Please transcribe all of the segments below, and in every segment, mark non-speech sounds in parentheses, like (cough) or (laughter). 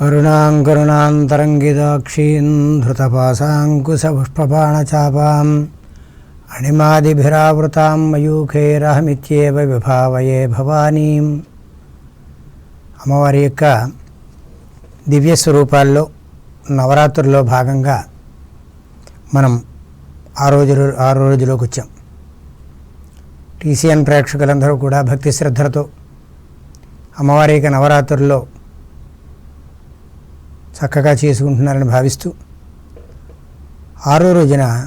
అరుణాంకరుణాంతరంగిదాక్షీన్ ధృతపాశాంకుశపుష్పబాణచాపాం అణిమాదిభిరావృతాం మయూఖేరహమిత్యేవ విభావయే భవానీం అమ్మవారి యొక్క దివ్య స్వరూపాల్లో నవరాత్రుల్లో భాగంగా మనం ఆ రోజు ఆరు రోజులోకి వచ్చాం. టీసీఎన్ ప్రేక్షకులందరూ కూడా భక్తి శ్రద్ధలతో అమ్మవారి యొక్క నవరాత్రుల్లో చక్కగా చేసుకుంటున్నారని భావిస్తూ ఆరో రోజున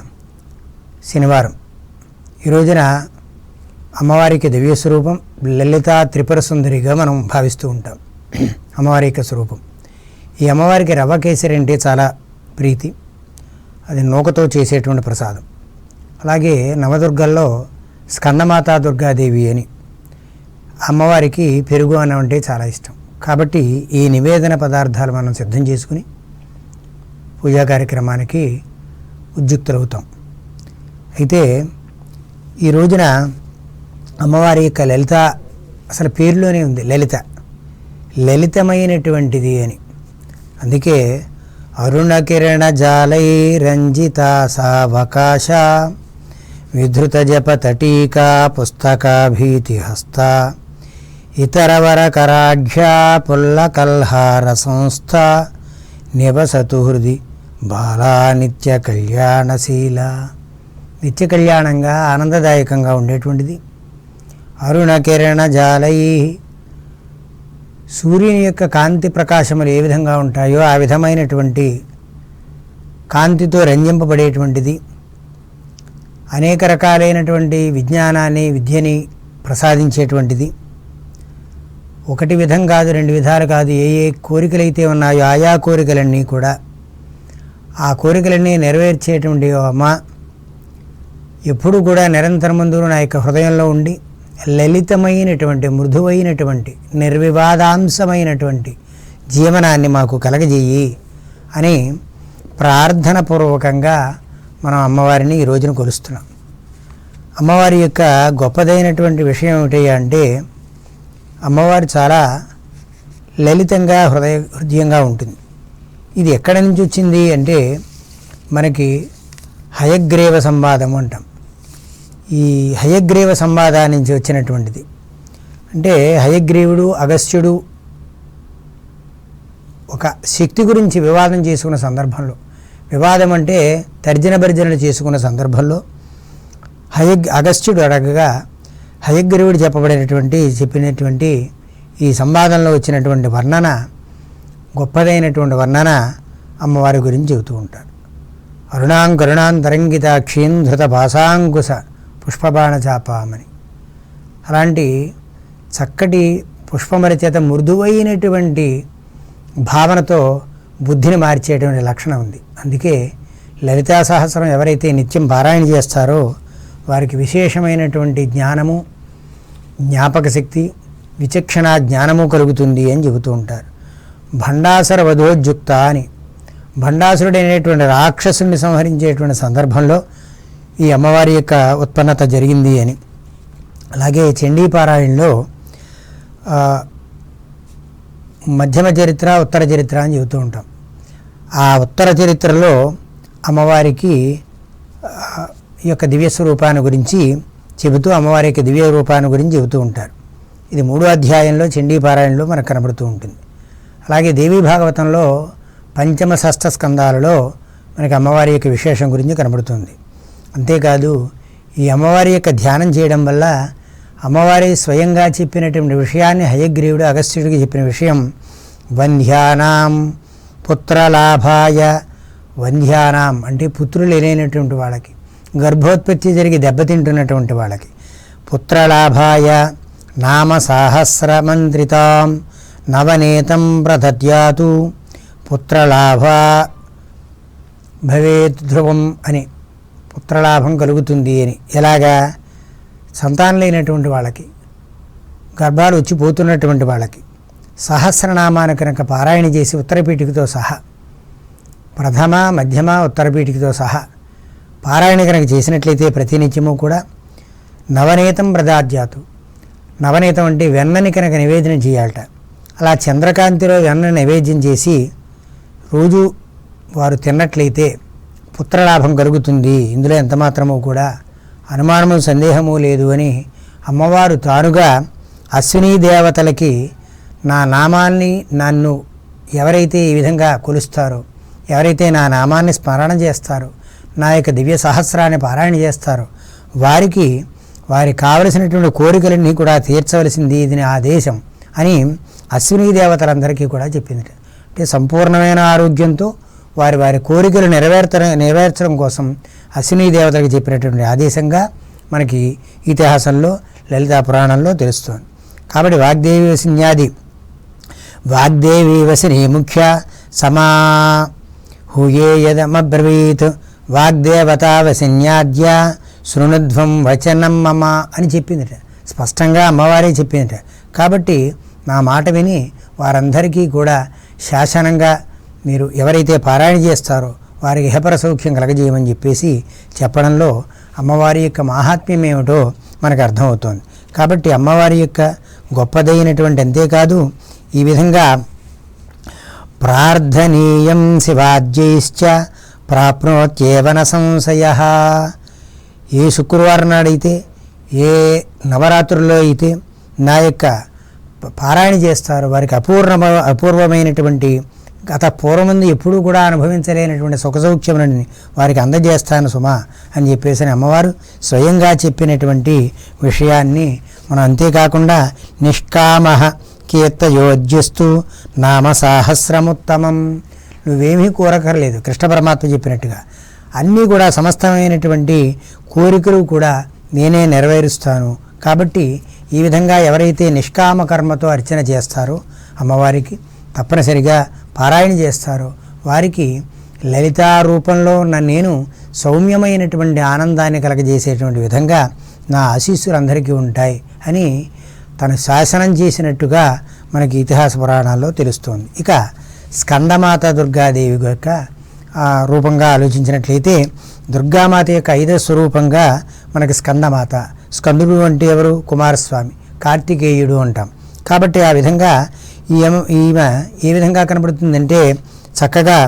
శనివారం. ఈ రోజున అమ్మవారికి దివ్య స్వరూపం లలిత త్రిపుర సుందరిగా మనం భావిస్తూ ఉంటాం. అమ్మవారి యొక్క స్వరూపం. ఈ అమ్మవారికి రవ్వ కేసరి అంటే చాలా ప్రీతి. అది నూకతో చేసేటువంటి ప్రసాదం. అలాగే నవదుర్గల్లో స్కందమాతా దుర్గాదేవి అని అమ్మవారికి పెరుగు అన్నం అంటే చాలా ఇష్టం. కాబట్టి ఈ నివేదన పదార్థాలు మనం సిద్ధం చేసుకుని పూజా కార్యక్రమానికి ఉద్యుక్తులవుతాం. అయితే ఈ రోజున అమ్మవారి యొక్క లలిత అసలు పేరులోనే ఉంది లలిత. లలితమైనటువంటిది అని. అందుకే అరుణ కిరణ జాలై రంజిత సావకాశ విధృత జప తటీకా పుస్తకాభీతి హస్త ఇతరవర పుల్లకల్హార సంస్థ నివసతు హృది బాలా నిత్య కళ్యాణశీల నిత్య కళ్యాణంగా ఆనందదాయకంగా ఉండేటువంటిది. అరుణ కిరణ జాలై సూర్యుని యొక్క కాంతి ప్రకాశములు ఏ విధంగా ఉంటాయో ఆ విధమైనటువంటి కాంతితో రంజింపబడేటువంటిది. అనేక రకాలైనటువంటి విజ్ఞానాన్ని విద్యని ప్రసాదించేటువంటిది. ఒకటి విధం కాదు రెండు విధాలు కాదు ఏ ఏ కోరికలైతే ఉన్నాయో ఆయా కోరికలన్నీ కూడా ఆ కోరికలన్నీ నెరవేర్చేటువంటి అమ్మ ఎప్పుడు కూడా నిరంతరమందు నా యొక్క హృదయంలో ఉండి లలితమైనటువంటి మృదువైనటువంటి నిర్వివాదాంశమైనటువంటి జీవనాన్ని మాకు కలగజేయి అని ప్రార్థన పూర్వకంగా మనం అమ్మవారిని ఈ రోజున కొలుస్తున్నాం. అమ్మవారి యొక్క గొప్పదైనటువంటి విషయం ఏమిటి అంటే అమ్మవారు చాలా లలితంగా హృదయ హృదయంగా ఉంటుంది. ఇది ఎక్కడి నుంచి వచ్చింది అంటే మనకి హయగ్రీవ సంవాదం అంటాం. ఈ హయగ్రీవ సంవాదా నుంచి వచ్చినటువంటిది. అంటే హయగ్రీవుడు అగస్త్యుడు ఒక శక్తి గురించి వివాదం చేసుకున్న సందర్భంలో వివాదం అంటే తర్జన భర్జనలు చేసుకున్న సందర్భంలో హయ అగస్త్యుడు అడగగా హయగ్రీవుడు చెప్పబడినటువంటి చెప్పినటువంటి ఈ సంవాదంలో వచ్చినటువంటి వర్ణన గొప్పదైనటువంటి వర్ణన అమ్మవారి గురించి చెబుతూ ఉంటారు అరుణాం కరుణాం తరంగితాక్షీం ధృత భాసాంకుశ పుష్పబాణ చాపామని అలాంటి చక్కటి పుష్పమరి చేత మృదువైనటువంటి భావనతో బుద్ధిని మార్చేటువంటి లక్షణం ఉంది. అందుకే లలితా సహస్రం ఎవరైతే నిత్యం పారాయణ చేస్తారో వారికి విశేషమైనటువంటి జ్ఞానము జ్ఞాపక శక్తి విచక్షణ జ్ఞానము కలుగుతుంది అని చెబుతూ ఉంటారు. భండాసర వధోద్యుక్త అని. భండాసురుడైనటువంటి రాక్షసుని సంహరించేటువంటి సందర్భంలో ఈ అమ్మవారి యొక్క ఉత్పన్నత జరిగింది అని. అలాగే చండీపారాయణలో మధ్యమ చరిత్ర ఉత్తర చరిత్ర అని చెబుతూ ఉంటాం. ఆ ఉత్తర చరిత్రలో అమ్మవారికి ఈ యొక్క దివ్య స్వరూపాన్ని గురించి చెబుతూ అమ్మవారి యొక్క దివ్య రూపాన్ని గురించి చెబుతూ ఉంటారు. ఇది మూడో అధ్యాయంలో చండీపారాయణలో మనకు కనబడుతూ ఉంటుంది. అలాగే దేవీ భాగవతంలో పంచమ షష్ఠ స్కందాలలో మనకి అమ్మవారి యొక్క విశేషం గురించి కనబడుతుంది. అంతేకాదు ఈ అమ్మవారి యొక్క ధ్యానం చేయడం వల్ల అమ్మవారి స్వయంగా చెప్పినటువంటి విషయాన్ని హయగ్రీవుడు అగస్త్యుడికి చెప్పిన విషయం వంధ్యానాం పుత్రలాభాయ వంధ్యానాం అంటే పుత్రులు లేనటువంటి వాళ్ళకి. గర్భోత్పత్తి జరిగి దెబ్బతింటున్నటువంటి వాళ్ళకి. పుత్రలాభాయ నామ సాహస్రమంత్రితాం నవనేతం ప్రదద్యాతు పుత్రలాభ భవేత్ ధ్రువం అని పుత్రలాభం కలుగుతుంది అని. ఎలాగా? సంతానం లేనటువంటి వాళ్ళకి గర్భాలు వచ్చి పోతున్నటువంటి వాళ్ళకి సహస్రనామాన్ని కనుక పారాయణ చేసి ఉత్తరపీఠికతో సహా ప్రథమ మధ్యమ ఉత్తరపీఠికతో సహా పారాయణ కనుక చేసినట్లయితే ప్రతినిత్యము కూడా నవనీతం ప్రదాద్యాతు నవనీతం అంటే వెన్నని కనుక నివేదన చేయాలట. అలా చంద్రకాంతిలో వెన్న నివేద్యం చేసి రోజు వారు తిన్నట్లయితే పుత్రలాభం కలుగుతుంది. ఇందులో ఎంతమాత్రమో కూడా అనుమానము సందేహము లేదు అని అమ్మవారు తానుగా అశ్విని దేవతలకి నా నామాన్ని నన్ను ఎవరైతే ఈ విధంగా కొలుస్తారో ఎవరైతే నా నామాన్ని స్మరణ చేస్తారో నా యొక్క దివ్య సహస్రాన్ని పారాయణ చేస్తారు. వారికి వారికి కావలసినటువంటి కోరికలన్నీ కూడా తీర్చవలసింది ఇది నా ఆదేశం అని అశ్విని దేవతలందరికీ కూడా చెప్పింది. అంటే సంపూర్ణమైన ఆరోగ్యంతో వారి వారి కోరికలు నెరవేర్చడం నెరవేర్చడం కోసం అశ్విని దేవతలకు చెప్పినటువంటి ఆదేశంగా మనకి ఇతిహాసంలో లలితా పురాణంలో తెలుస్తుంది. కాబట్టి వాగ్దేవి వసిన్యాది వాగ్దేవి వసిని ముఖ్య సమా హూయే యదమబ్రవీత్. వాగ్దేవత వసిన్యాద్య శృణుధ్వం వచనం మమ అని చెప్పిందిట. స్పష్టంగా అమ్మవారే చెప్పిందిట. కాబట్టి నా మాట విని వారందరికీ కూడా శాసనంగా మీరు ఎవరైతే పారాయణ చేస్తారో వారికి ఇహపర సౌఖ్యం కలగజేయమని చెప్పేసి చెప్పడంలో అమ్మవారి యొక్క మాహాత్మ్యం ఏమిటో మనకు అర్థమవుతోంది. కాబట్టి అమ్మవారి యొక్క గొప్పదైనటువంటి అంతేకాదు ఈ విధంగా ప్రార్థనీయం శివాద్యైశ్చ ప్రాప్నోత్యేవన సంశయ ఏ శుక్రవారం నాడైతే ఏ నవరాత్రుల్లో అయితే నా యొక్క పారాయణ చేస్తారు వారికి అపూర్ణ అపూర్వమైనటువంటి గత పూర్వముందు ఎప్పుడూ కూడా అనుభవించలేనటువంటి సుఖసౌఖ్యములని వారికి అందజేస్తాను సుమా అని చెప్పేసి అని అమ్మవారు స్వయంగా చెప్పినటువంటి విషయాన్ని మనం అంతేకాకుండా నిష్కామ కీర్తయోజ్యస్తు నామ సాహస్రముత్తమం. నువ్వేమీ కోరకర్లేదు కృష్ణ పరమాత్మ చెప్పినట్టుగా. అన్నీ కూడా సమస్తమైనటువంటి కోరికలు కూడా నేనే నెరవేరుస్తాను. కాబట్టి ఈ విధంగా ఎవరైతే నిష్కామ కర్మతో అర్చన చేస్తారో అమ్మవారికి తప్పనిసరిగా పారాయణ చేస్తారో వారికి లలితా రూపంలో ఉన్న నేను సౌమ్యమైనటువంటి ఆనందాన్ని కలగజేసేటువంటి విధంగా నా ఆశీస్సులు అందరికీ ఉంటాయి అని తను శాసనం చేసినట్టుగా మనకి ఇతిహాస పురాణాల్లో తెలుస్తోంది. ఇక స్కందమాత దుర్గాదేవి యొక్క రూపంగా ఆలోచించినట్లయితే దుర్గామాత యొక్క ఐదో స్వరూపంగా మనకి స్కందమాత స్కందుడు అంటే ఎవరు? కుమారస్వామి కార్తికేయుడు అంటాం. కాబట్టి ఆ విధంగా ఈమె ఈమె ఏ విధంగా కనబడుతుందంటే చక్కగా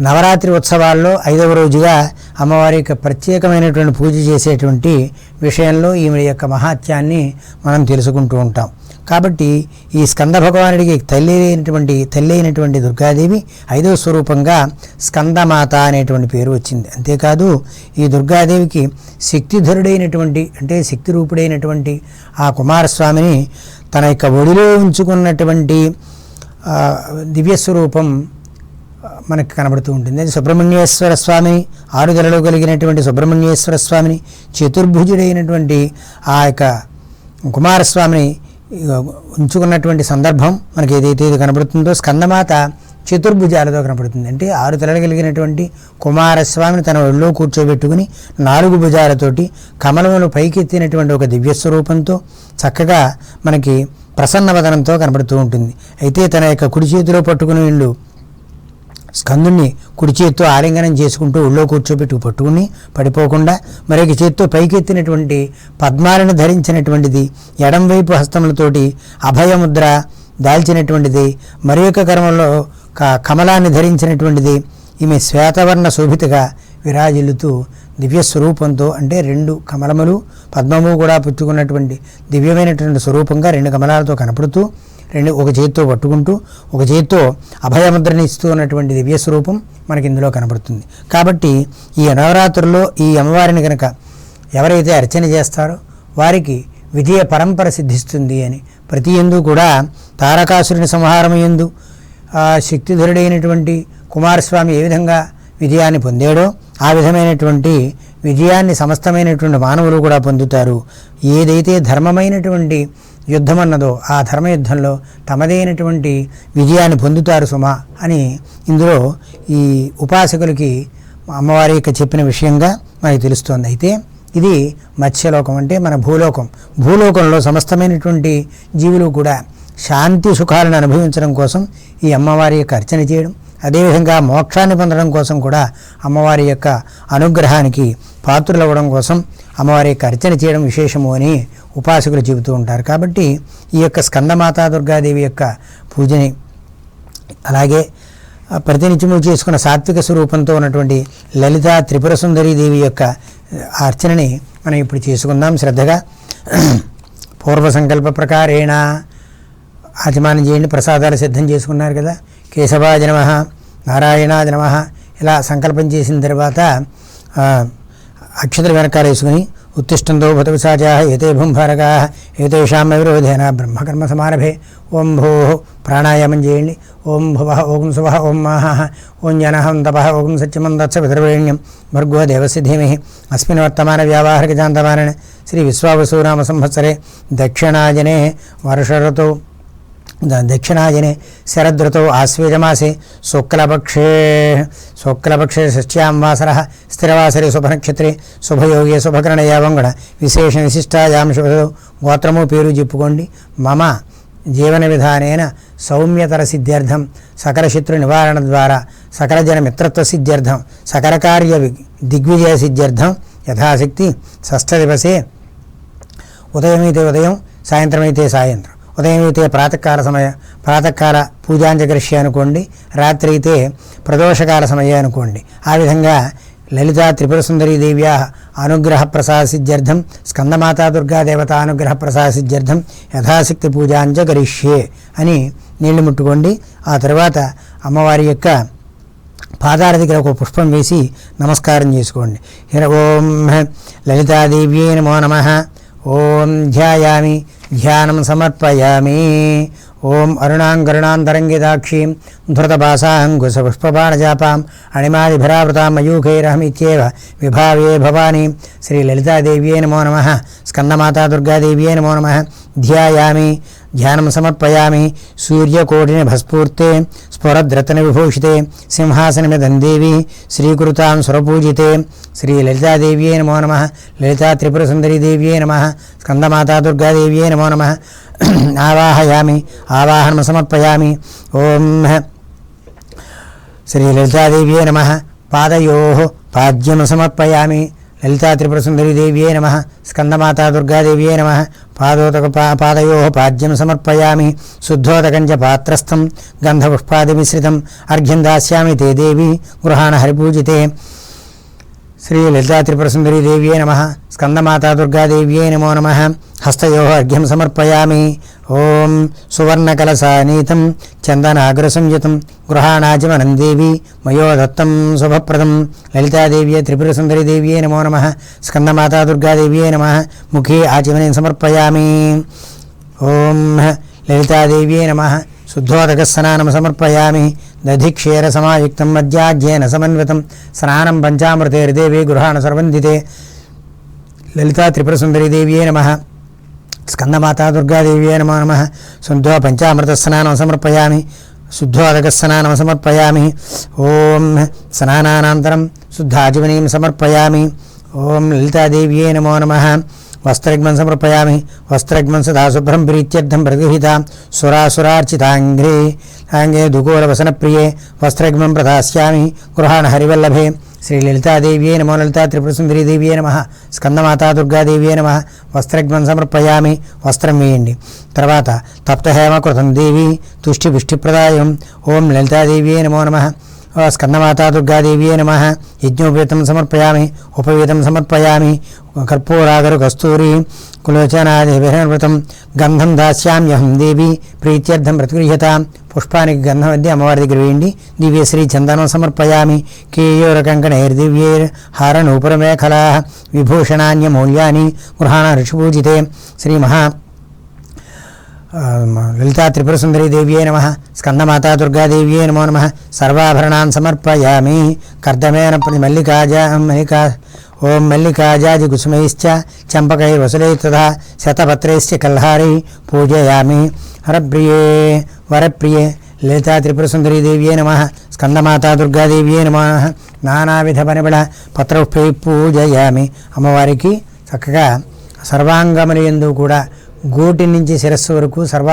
నవరాత్రి ఉత్సవాల్లో ఐదవ రోజుగా అమ్మవారి యొక్క ప్రత్యేకమైనటువంటి పూజ చేసేటువంటి విషయంలో ఈమె యొక్క మహాత్యాన్ని మనం తెలుసుకుంటూ ఉంటాం. కాబట్టి ఈ స్కంద భగవానుడికి తల్లి అయినటువంటి తల్లి అయినటువంటి దుర్గాదేవి ఐదవ స్వరూపంగా స్కందమాత అనేటువంటి పేరు వచ్చింది. అంతేకాదు ఈ దుర్గాదేవికి శక్తిధరుడైనటువంటి అంటే శక్తి రూపుడైనటువంటి ఆ కుమారస్వామిని తన యొక్క ఒడిలో ఉంచుకున్నటువంటి దివ్యస్వరూపం మనకు కనబడుతూ ఉంటుంది. అది సుబ్రహ్మణ్యేశ్వర స్వామిని ఆరుదలలో కలిగినటువంటి సుబ్రహ్మణ్యేశ్వర స్వామిని చతుర్భుజుడైనటువంటి ఆ యొక్క కుమారస్వామిని ఉంచుకున్నటువంటి సందర్భం మనకి ఏదైతే ఇది కనబడుతుందో స్కందమాత చతుర్భుజాలతో కనబడుతుంది. అంటే ఆరు తలలు కలిగినటువంటి కుమారస్వామిని తన ఒళ్ళో కూర్చోబెట్టుకుని నాలుగు భుజాలతోటి కమలములు పైకెత్తినటువంటి ఒక దివ్యస్వరూపంతో చక్కగా మనకి ప్రసన్నవదనంతో కనబడుతూ ఉంటుంది. అయితే తన యొక్క కుడి చేతిలో పట్టుకుని వీళ్ళు స్కందుణ్ణి కుడి చేత్తో ఆలింగనం చేసుకుంటూ ఒళ్ళో కూర్చోబెట్టు పట్టుకుని పడిపోకుండా మరొక చేత్తో పైకెత్తినటువంటి పద్మాలను ధరించినటువంటిది ఎడంవైపు హస్తములతోటి అభయముద్ర దాల్చినటువంటిది మరి యొక్క కర్మలో క- కమలాన్ని ధరించినటువంటిది. ఈమె శ్వేతవర్ణ శోభితగా విరాజిల్లుతూ దివ్య స్వరూపంతో అంటే రెండు కమలములు పద్మము కూడా పుచ్చుకున్నటువంటి దివ్యమైనటువంటి స్వరూపంగా రెండు కమలాలతో కనపడుతూ రెండు ఒక చేతితో పట్టుకుంటూ ఒక చేతితో అభయముద్రని ఇస్తూ ఉన్నటువంటి దివ్య స్వరూపం మనకి ఇందులో కనబడుతుంది. కాబట్టి ఈ నవరాత్రుల్లో ఈ అమ్మవారిని కనుక ఎవరైతే అర్చన చేస్తారో వారికి విజయ పరంపర సిద్ధిస్తుంది అని. ప్రతి ఎందు కూడా తారకాసురుని సంహారం ఎందు శక్తిధరుడైనటువంటి కుమారస్వామి ఏ విధంగా విజయాన్ని పొందాడో ఆ విధమైనటువంటి విజయాన్ని సమస్తమైనటువంటి మానవులు కూడా పొందుతారు. ఏదైతే ధర్మమైనటువంటి యుద్ధమన్నదో ఆ ధర్మయుద్ధంలో తమదైనటువంటి విజయాన్ని పొందుతారు సుమా అని ఇందులో ఈ ఉపాసకులకి అమ్మవారి యొక్క చెప్పిన విషయంగా మనకి తెలుస్తోంది. అయితే ఇది మత్స్యలోకం అంటే మన భూలోకం. భూలోకంలో సమస్తమైనటువంటి జీవులు కూడా శాంతి సుఖాలను అనుభవించడం కోసం ఈ అమ్మవారి యొక్క అర్చన చేయడం అదేవిధంగా మోక్షాన్ని పొందడం కోసం కూడా అమ్మవారి యొక్క అనుగ్రహానికి పాత్రులవ్వడం కోసం అమ్మవారి యొక్క అర్చన చేయడం విశేషము అని ఉపాసకులు చెబుతూ ఉంటారు. కాబట్టి ఈ యొక్క స్కందమాతా దుర్గాదేవి యొక్క పూజని అలాగే ప్రతినిత్యము చేసుకున్న సాత్విక స్వరూపంతో ఉన్నటువంటి లలిత త్రిపుర సుందరి దేవి యొక్క అర్చనని మనం ఇప్పుడు చేసుకుందాం. శ్రద్ధగా (clears throat) పూర్వ సంకల్ప ప్రకారేణ ఆచమానం చేయండి. ప్రసాదాలు సిద్ధం చేసుకున్నారు కదా. కేశవాయ నమ నారాయణాయ నమ ఇలా సంకల్పం చేసిన తర్వాత అక్షతలు వెనకాల వేసుకుని ఉత్తిష్టంతో భుతవిసాచా ఏతే భూంభారగా ఏతేషాం విరోధేన బ్రహ్మకర్మ సమారభే ఓం భూ ప్రాణాయామం చేయండి. ఓం భువ ఓం శుభ ఓం మహ ఓం జన ఓం తప ఓం సత్యమం దత్స పితృవేణ్యం భర్గో దేవస్య ధీమహి. అస్మిన్ వర్తమాన వ్యావాహక జాంతమాననే శ్రీ విశ్వావసూనామ సంవత్సరే దక్షిణాజనే వర్షఋతౌ ద- శుక్లపక్షే శుక్లపక్షే షష్ట్యాం వాసర స్థిరవాసరే శుభనక్షత్రే శుభయోగే శుభకరణయ వంగడ విశేష విశిష్టాయాం శుభదో గోత్రము పేరు చెప్పుకోండి. మమ జీవన విధానేన సౌమ్యతర సిద్ధ్యర్థం సకల శత్రు నివారణ ద్వారా సకల జన మిత్రత్వ సిద్ధ్యర్థం సకల కార్య దిగ్విజయ సిద్ధ్యర్థం యథాశక్తి షష్ఠ దివసే ఉదయమైతే ఉదయం సాయంత్రమైతే సాయంత్రం. ఉదయం అయితే ప్రాతకాల సమయ ప్రాతకాల పూజాంజకరిష్య అనుకోండి రాత్రి అయితే ప్రదోషకాల సమయ అనుకోండి. ఆ విధంగా లలితా త్రిపుర సుందరీ అనుగ్రహ ప్రసాసిద్ధ్యర్థం స్కందమాతా దుర్గాదేవత అనుగ్రహ ప్రసాసిద్ధ్యర్థం యథాశక్తి పూజాంజ గరిష్యే అని నీళ్ళు ముట్టుకోండి. ఆ తర్వాత అమ్మవారి యొక్క పాదాల దగ్గర ఒక పుష్పం వేసి నమస్కారం చేసుకోండి. ఓం లలితాదేవ్యే నమో నమ. ఓం ధ్యాయామి. ధ్యానం సమర్పయామి ఓం అరుణాంగరుణాంతరంగిదాక్షీం ధృతపాసాహంకుశపుష్పాణజాపాం అణిమాదిభిరావృతాం మయూఖైరహమిత్యేవ విభావే భవానీ శ్రీలలితాదేవ్యే నమో నమ స్కందమాతా దుర్గాదేవ్యే నమో నమ ధ్యాయామి ధ్యానం సమర్పయామి సూర్యకోటిని భస్ఫూర్తే స్ఫురద్రతన విభూషితే సింహాసనమిదం దేవి శ్రీకృతాం స్వరపూజితే. శ్రీ లలితాదేవ్యే నమో నమ. లలితా త్రిపుర సుందరీ నమ. స్కందమాతా దుర్గాదేవ్యే నమో నమ. ఆవాహయామి. ఆవాహనం సమర్పయామి ఓం శ్రీ లలితాదేవ్యే నమ. పాదయో. పాద్యం సమర్పయామి లలితా త్రిపుర నమ స్కందమాతా దుర్గాదేవ్యే నమ పాదోదక పాదయో పాద్యం సమర్పయామి శుద్ధోదకంచ పాత్రస్థం గంధపుష్పాదిమిశ్రితం అర్ఘ్యం దాస్యామి తే దేవి గృహాణ హరిపూజితే. శ్రీ లలితా త్రిపుర నమ స్కందమాతా దుర్గాదేవ్యే నమో నమ. హస్తయో సమర్పయామి. ఓం సువర్ణకలసానీతం చందనాగ్రసంయుతం గృహాణాచమనం దేవి మయో దత్తం శుభప్రదం. లలితాదేవ్యే త్రిపురసుందరీదేవ్యే నమో నమ. స్కందమాతా దుర్గాదేవ్యే నమ. ముఖే ఆచమనం సమర్పయామి. ఓం లలితాదేవ్యే నమ. శుద్ధోదక స్నానం సమర్పయామి. దధిక్షీరసమాయుక్తం మధ్యాజ్యేన సమన్వితం. స్నానం పంచామృతేర్దేవి గృహాణ సర్వందితే. లలితా త్రిపురసుందరీదేవ్యే నమ. స్కందమాతా దుర్గాదేవి నమో నమ. శుద్ధో పంచామృత స్నానం సమర్పయామి. శుద్ధోదక స్నానం సమర్పయామి. ఓం స్నానానంతరం శుద్ధాజీవనీం సమర్పయామి. ఓం లలితాదేవ్యే నమో నమ. వస్త్రగ్మం సమర్పయామి. వస్త్రగ్మం సదా శుభ్రం ప్రీత్యర్థం ప్రతిహితాం సురాసురార్చితాంగ్రే. ఆంగే దుకూలవసనప్రియే వస్త్రగ్మం ప్రదాస్యామి. గృహాణ హరివల్లభే. శ్రీ లలితాదేవ్యే నమో లలితా త్రిపురసుందరీ దేవ్యే నమ స్కందమాతా దుర్గాదేవ్యే నమ వస్త్రగ్మం సమర్పయామి వస్త్రం వేయండి తర్వాత తప్తహేమ కృతం దేవి తుష్టి పుష్టిప్రదాయం ఓం లలితాదేవ్యే నమో నమ స్కందమాతా దుర్గాదేవ్యే నమ యజ్ఞోపేతం సమర్పయామి ఉపవేతం సమర్పయామి కర్పూరాగరు కస్తూరి కులోచనాదేవిహృతం గంధం దాస్యామ్యహం దేవి ప్రీత్యర్థం ప్రతిగృహ్యతాం పుష్పానికి గంధం వద్ద అమ్మవారి దగ్గర వేయండి దివ్యశ్రీ చందనం సమర్పయామి కేయోరకంకణైర్దివ్యైర్ హారనూపురమేఖలా విభూషణాన్యమూల్యాని గృహాణ ఋషిపూజితే శ్రీ మహా లలితా త్రిపుర దేవ్యే నమ స్కందమాతా దుర్గాదేవ్యే నమో నమ సర్వాభరణాన్ సమర్పయామి కర్దమేన మల్లికాజా మల్లికా ఓం మల్లికాజాది కుసుమైశ్చ చంపకైర్వసులైస్తథా శతపత్రైశ్చ కల్హారై పూజయామి. హరప్రియే వరప్రియే లలితా త్రిపురసుందరీదేవ్యే నమ స్కందమాతా దుర్గాదేవ్యే నమ నానావిధ పనిబడ పత్రపుష్పై పూజయామి. అమ్మవారికి చక్కగా సర్వాంగములందు కూడా గోటి నుంచి శిరస్సు వరకు సర్వ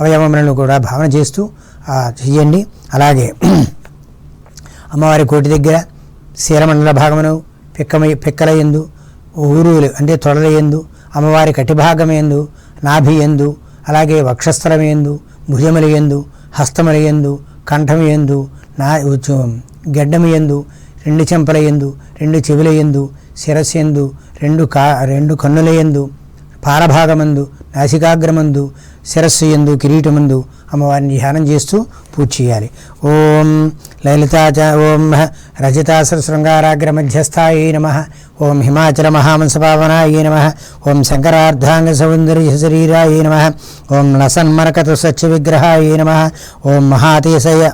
అవయవములను కూడా భావన చేస్తూ చెయ్యండి. అలాగే అమ్మవారి కోటి దగ్గర శీలమండల భాగమును పిక్కమ పిక్కల ఎందు ఊరువులు అంటే తొడల ఎందు అమ్మవారి కటిభాగం ఎందు నాభి ఎందు అలాగే వక్షస్థలం ఎందు భుజముల ఎందు హస్తముల ఎందు కంఠము ఎందు నా గడ్డము ఎందు రెండు చెంపల ఎందు రెండు చెవుల ఎందు శిరస్సు ఎందు రెండు కా రెండు కన్నుల ఎందు పారభాగమందు నాసికాగ్రమందు శిరస్సు ఎందు కిరీటమందు అమ్మవారిని ధ్యానం చేస్తూ పూజ చేయాలి. ఓం లలితాచ ఓం రజతాసర శృంగారాగ్ర మధ్యస్థాయ నమ. ఓం హిమాచల మహామంసపావనాయ నమ. ఓం శంకరార్ధాంగ సౌందర్య శరీరాయ నమ. ఓం లసన్మరకత స్వచ్ఛ విగ్రహాయ నమ. ఓం మహాతీశయ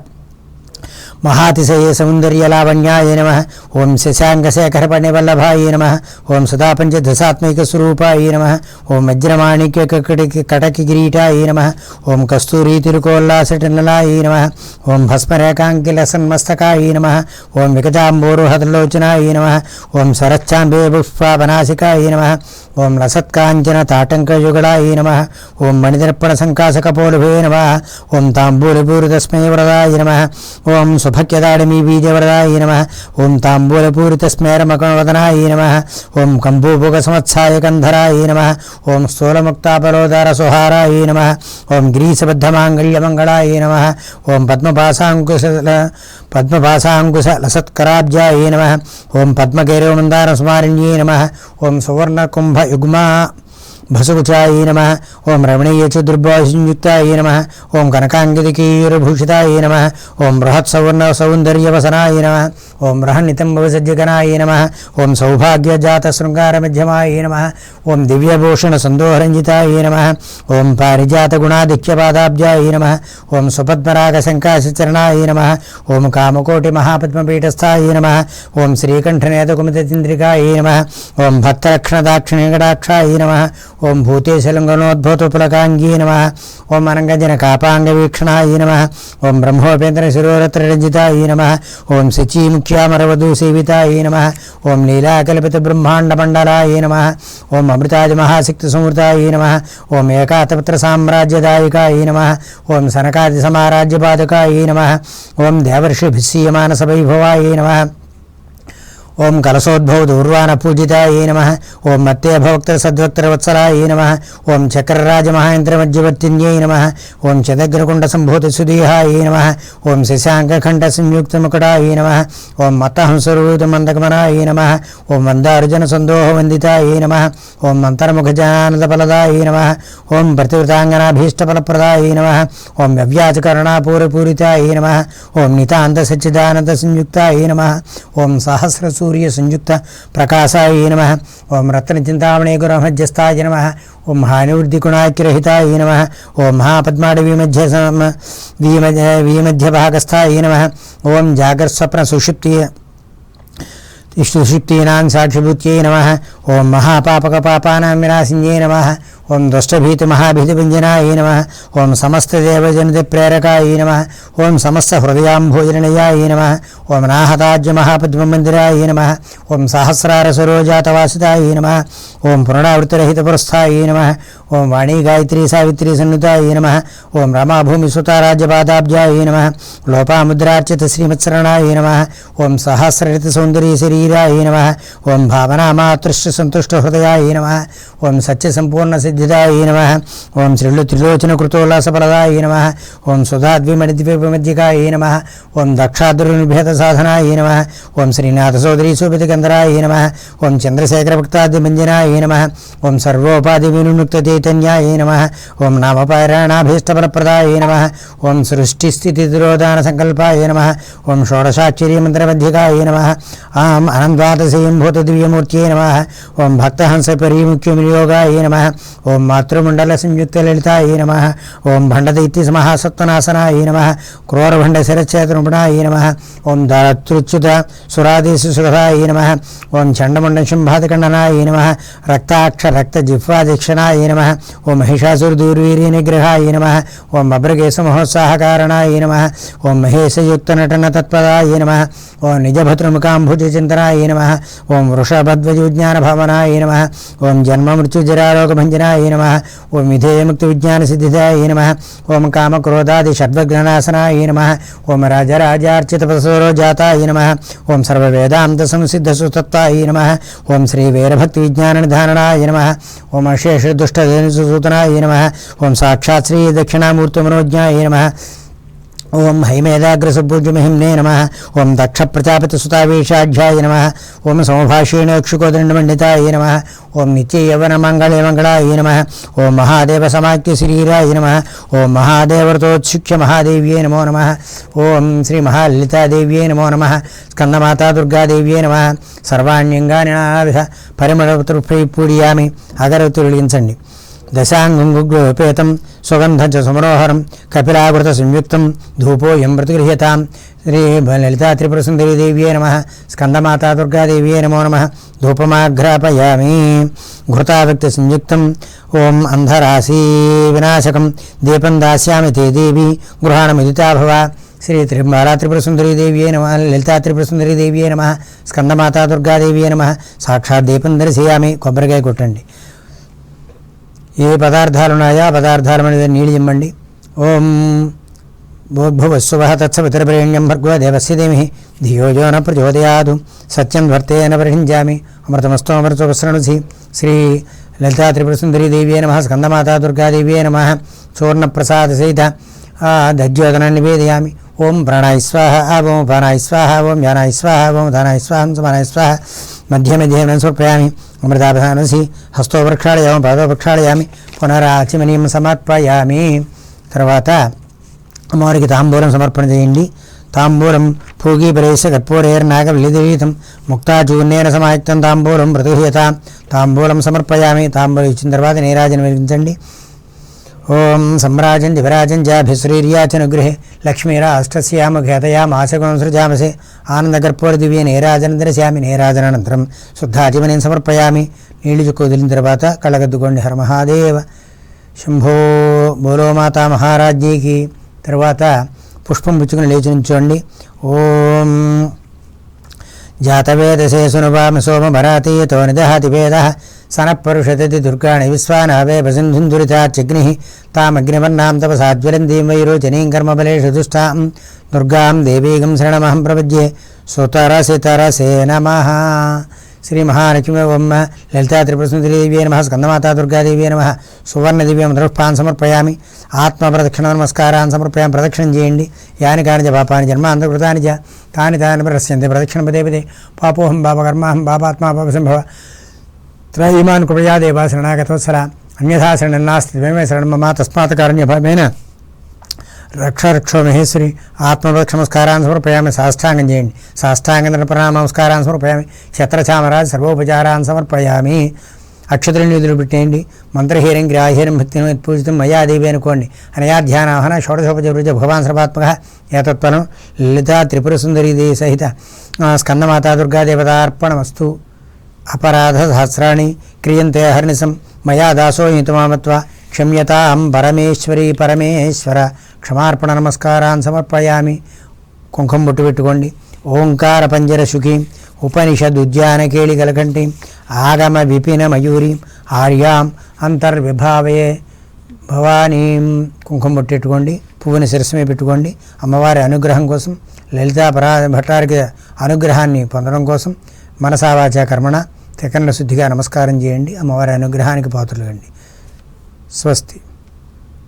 మహాతిశయే సౌందర్య లావణ్యాయ నమ ఓం శశాంకశేఖర పణివల్లభాయ నమ ఓం సుధాపంచదశాత్మిక స్వరూపాయ నమ ఓం వజ్రమాణిక్య కటకి కటకి కిరీటాయ నమ ఓం కస్తూరీ తిరుకోల్లాసటనలాయ నమ ఓం భస్మరేకాంకిల సన్మస్తకాయ నమ ఓం వికటాంబోరుహతలోచనాయ నమ ఓం శరచ్చాంబే పుష్పావనాశికాయ నమ ఓం లసత్కాంచన తాటంకయుగళాయ నమ ఓం మణిదర్పణ సంకాసకపోలుభే నమ ఓం తాంబూలపూరితస్మై వరదాయ నమ ఓం సుభక్యదాడిమీ బీజవరదాయ నమ ఓం తాంబూలపూరితస్మేరమకవదనాయ నమ ఓం కంబూపుక సంవత్సాయ కంధరాయ నమ ఓం స్థూలముక్తాపలోదర సుహారాయ నమ ఓం గిరీశబద్ధమాంగళ్యమంగళాయ నమ ఓం పద్మపాశాంకుశ పద్మపాశాంకుశ లసత్కరాబ్జాయ నమ ఓం పద్మగైరవమందార స్మారణ్యే నమ ఓం సువర్ణకుంభయుగ్మా યુગમાં నమ ఓం రమణీయ చతుర్భాషయుక్తాయ నమ ఓం కనకాంగితకీయురభూషితాయ నమ ఓం బృహత్సవర్ణ సౌందర్యవసనాయ నమ ఓం బృహన్నితంబవసజ్జగనాయ నమ ఓం సౌభాగ్యజాత శృంగార మధ్యమాయ నమ ఓం దివ్యభూషణ సందోహరంజితాయ నమ ఓం పారిజాత గుణాధిక్యపాదాబ్జాయ నమ ఓం సుపద్మరాగ శంకాశచరణాయ నమ ఓం కామకోటి మహాపద్మపీఠస్థాయ నమ ఓం శ్రీకంఠనేతకుమితేంద్రికాయ నమ ఓం భక్తరక్షణదాక్షిణీకటాక్షాయ నమ ఓం భూతేశలింగనోద్భూతపులకాంగీ నమ. ఓం అనంగజన కాపాంగవీక్షణాయ నమ. ఓం బ్రహ్మోపేంద్ర శిరోరత్రరంజితాయ నమ. ఓం శచీముఖ్యామరవధూ సేవితాయ నమ. ఓం లీలాకల్పిత బ్రహ్మాండమండలాయ నమ. ఓం అమృతాది మహాశక్తి సంవృతాయ నమ. ఓం ఏకాతపత్ర సామ్రాజ్యదాయకాయ నమ. ఓం సనకాది సమారాజ్యపాదకాయ నమ. ఓం దేవర్షిభిస్సీయమానస వైభవాయ నమ. ఓం కలశోద్భవ దూర్వాణ పూజితాయ నమ ఓం మత్తే భవక్త సద్వక్తర వత్సలాయ నమ ఓం చక్రరాజ మహేంద్రమధ్యవర్తిన్యై నమ ఓం చదగ్రకుండ సంభూత సుదీహాయ నమ ఓం శశాంకఖండ సంయుక్త ముకుటాయ నమ ఓం మత్తహంసరూత మందకమనాయ నమ ఓం మందార్జున సందోహ వందితాయ నమ ఓం మంతరముఖజానంద ఫలదాయ నమ ఓం ప్రతివృతాంగనాభీష్ట ప్రతివృతాంగనాభీష్టఫలప్రదాయ నమ ఓం వ్యవ్యాజకరుణాపూరపూరితాయ నమ ఓం నితాంత సచ్చిదానంద సంయుక్తాయ నమ ఓం సహస్రసు సూర్య సంయుక్త ప్రకాశాయ నమ ఓం రత్న చింతామణి గురమధ్యస్థాయ నమ ఓం హానివృద్ధి గుణాఖ్యరహితాయ నమ ఓం మహాపద్మాడవి మధ్య సమ వీమధ్య వీమధ్య భాగస్థాయ నమ ఓం జాగర్స్వప్న ఓం మహాపాపక పాపానాం నమ ఓం దుష్టభీతి మహాభీతిభంజనాయ నమ ఓం సమస్తదేవజనిత ప్రేరకాయ నమ ఓం సమస్త హృదయాంభోజనయాయ నమ ఓం నాహతాజ్య మహాపద్మమందిరాయ నమ ఓం సహస్రార సరోజాతవాసితాయ నమ ఓం పునరావృతరహిత పురస్థాయ నమ ఓం వాణీ గాయత్రీ సావిత్రీ సన్నుతాయ నమ ఓం రమాభూమి సుతారాజ్యపాదాబ్జాయ నమ లోపాముద్రార్చిత శ్రీమత్సరణాయ నమ ఓం సహస్రరిత సౌందర్య శరీరాయ నమ ఓం భావనామాతృష్ట సంతుష్ట హృదయాయ నమ ఓం సత్య సంపూర్ణ సిద్ధిదాయ నమ ఓం శ్రీలు త్రిలోచన కృతోల్లాసఫలదాయ నమ ఓం సుధాద్విమణిద్వీపమధ్యకాయ నమ ఓం దక్షాద్రునిభేద సాధనాయ నమ ఓం శ్రీనాథ సోదరీ శోభితకందరాయ నమ ఓం చంద్రశేఖర భక్తాదిమంజనాయ నమ ఓం సర్వోపాధి వినుముక్త చైతన్యాయ నమ ఓం నామపారాయణాభీష్టఫలప్రదాయ నమ ఓం సృష్టిస్థితిదిరోదాన సంకల్పాయ నమ ఓం షోడశాక్షరీ మంత్రమధ్యకాయ నమ ఆం అనంద్వాదశయం భూత నమ ఓం భక్తహంస పరిముఖ్యమియోగాయ నమ ఓం మాతృమండల సంయుక్త లలితాయ నమ ఓం భండదైత్య మహాసత్వనాశనాయ నమ క్రోరభండ క్రూరభండ శిరచేతనుపణాయ నమ ఓం దాతృచ్యుత సురాదేశ సుఖాయ నమ ఓం చండముండ శంభాదికండనాయ నమ రక్తాక్ష రక్త జిహ్వాదీక్షణాయ నమ ఓం మహిషాసురదూర్వీర్య నిగ్రహాయ నమ ఓం అభ్రకేశ మహోత్సాహకారణాయ నమ ఓం మహేశయుక్త నటన తత్పదాయ నమ ఓం నిజభద్రముఖాంభుజచింతనాయ నమ ఓం వృషభద్వజుజ్ఞాన వృషభధ్వజోజ్ఞానభవనాయ నమ ఓం జన్మ మృత్యుజరారోగభంజనాయ నమ ఓం విధేయముక్తి విజ్ఞాన సిద్ధిదాయ నమ ఓం కామక్రోధాది షడ్వగ్ననాశనాయ నమ ఓం రాజరాజార్చిత నమ ఓం సర్వవేదాంత సంసిద్ధ సుతత్వాయ నమ ఓం శ్రీ వీరభక్తి విజ్ఞాన నిధారణాయ నమ ఓం అశేష దుష్టసూతనాయ నమ ఓం సాక్షాత్ శ్రీ నమ. ఓం దక్ష ప్రజాపతి సుతావేశాఢ్యాయ నమ. ఓం సమభాషేణక్షుకోదండమండితాయ నమ. ఓం నిత్యయవన మంగళే మంగళాయ నమ. ఓం మహాదేవ సమాఖ్య శరీరాయ నమ. ఓం మహాదేవతోత్సిక్ష్య మహాదేవ్యే నమో నమ. ఓం శ్రీ మహాలలితాదేవ్యే నమో నమ. స్కందమాతా దుర్గాదేవ్యే నమ. సర్వాణ్యంగా నానావిధ పరిమళతృపై పూడియామి అగరతులించండి వెలిగించండి. గుగ్లోపేతం సుగంధం సుమనోహరం సమరోహరం కపిలావృత సంయుక్తం ధూపోయం ప్రతిగృహ్యతాం శ్రీ లలితా త్రిపురసుందరీదేవ్యే నమ స్కందమాతా దుర్గాదేవ్యే నమో నమ ధూపమాఘ్రాపయామి ఘృతావ్యక్త సంయుక్తం ఓం అంధరాశి వినాశకం దీపం దాస్యామి తే దేవి గృహాణమిదితా భవ శ్రీ త్రిమాలా త్రిపురసుందరీదేవ్యే నమ లలితా త్రిపురసుందరీదేవ్యే నమ స్కందమాతా దుర్గాదేవ్యే నమ సాక్షాత్ దీపం దర్శయామి కొబ్బరికాయ కొట్టండి ఏ పదార్థాలు ఉన్నాయో ఆ పదార్థాల మీద నీళ్ళు ఇమ్మండి. ఓం భూర్భువస్సువ తత్సవితరప్రేణ్యం భర్గవ దేవస్య దేమి ధియోజో న ప్రచోదయాదు. సత్యం వర్తేన పరిహించామి అమృతమస్తో అమృతోపసృణుసి శ్రీ లలితా త్రిపురసుందరీ దేవ్యే నమ. స్కందమాతా దుర్గాదేవ్యే నమ. చూర్ణప్రసాద సహిత దజ్యోదన నివేదయామి. ఓం ప్రాణాయ స్వాహ. ఓం ప్రాణాయ స్వాహ. ఓం జ్ఞానాయ స్వాహ. ఓం ధనాయ స్వాహం. సమానాయ స్వాహ. మధ్య మధ్య సమర్పయామి. అమృతాభానసి హస్తో ప్రక్షాళయామి పాదో ప్రక్షాళయామి పునరాచిమనీయం సమర్పయామి. తర్వాత అమ్మవారికి తాంబూలం సమర్పణ చేయండి. తాంబూలం పూగి పరేశ కర్పూరేర్నాగ విలిదీతం ముక్తాచూర్ణేన సమాయుక్తం తాంబూలం ప్రతిహ్యత తాంబూలం సమర్పయామి. తాంబూలం ఇచ్చిన తర్వాత నీరాజన వెలిగించండి. ఓం సమ్రాజం దివరాజం జాభిశ్రీర్యాచనుగృహే. లక్ష్మీరాష్టస్యాముఖేతయామాశగుణం సృజామసే. ఆనందకర్పూర దివ్య నీరాజనం దర్శయామి నీరాజనానంతరం సమర్పయామి. నీళ్ళు చుక్కు వదిలిన తర్వాత కళ్ళగద్దుకోండి హర మహాదేవ శంభో బోలో మాతా మహారాజ్ఞీకి. తర్వాత పుష్పం పుచ్చుకుని లేచి నుంచోండి. ఓం జాతవేదసే సునువామ సోమభరాతీయతో నిదహతి వేద సనఃపరుషతతి దుర్గాణి విశ్వానావే సింధుందురితాగ్ని తామగ్నివర్ణాం తపసాజ్వలందీం వైరోచనీం కర్మబలేషు దుష్టాం దుర్గాం దేవీగం శరణమహం ప్రపద్యే సుతరసితరసే నమ శ్రీ మహాలక్ష్మి బొమ్మ లలితా త్రిపురసుందరీదేవ్యే నమ స్కందమాతా దుర్గాదేవ్యే నమ సువర్ణదివ్యం దృష్పాన్ సమర్పయామి ఆత్మప్రదక్షిణ నమస్కారాన్ని సమర్పయామి ప్రదక్షిణం చేయండి యాని కాని చ పాపాని జన్మాంతకృతాని చ తాని తాని ప్రశ్యంతే ప్రదక్షిణ పదే పదే పాపోహం పాపకర్మాహం పాపాత్మా పాపసంభవ త్రయీమాన్ కృపయా దేవా శరణాగతోత్సర అన్యథా శరణం నాస్తి ద్వయమే శరణం మమ తస్మాత్ కారణ్యభావేన రక్ష రక్షో మహేశ్వరి ఆత్మరక్ష నమస్కారాన్ని సమర్పయామి సాష్టాంగం చేయండి సాష్టాంగ ప్రణామ నమస్కారాన్ని సమర్పయామి ఛత్రచామరాజ్ సర్వోపచారాన్ని సమర్పయామి అక్షతులు నిధులు పెట్టేయండి మంత్రహీరం గ్రాహీరం భక్తిని పూజితం మయాదేవి అనుకోండి అనయా ధ్యానాహన షోడశోపచరుజ భగవాన్ సర్వాత్మక ఏతత్వను లలితా త్రిపుర సుందరీ సహిత స్కందమాతా దుర్గాదేవతార్పణమస్తు అపరాధ సహస్రాణి క్రియంతే హర్నిశం మయా దాసో హితమామత్వ క్షమ్యతాం పరమేశ్వరీ పరమేశ్వర క్షమార్పణ నమస్కారాన్ని సమర్పయామి. కుంకుమ బొట్టు పెట్టుకోండి. ఓంకార పంజర శుకీం ఉపనిషద్ ఉద్యాన కలకంటి ఆగమ విపిన మయూరీం. ఆర్యాం అంతర్విభావయే భవానీం. కుంకుమ బొట్టు పెట్టుకోండి. పువ్వుని శిరస్సుమే పెట్టుకోండి. అమ్మవారి అనుగ్రహం కోసం లలితా పరా భట్టారికి అనుగ్రహాన్ని పొందడం కోసం మనసావాచ కర్మణ త్రికరణ శుద్ధిగా నమస్కారం చేయండి. అమ్మవారి అనుగ్రహానికి పాత్రలు కండి. స్వస్తి.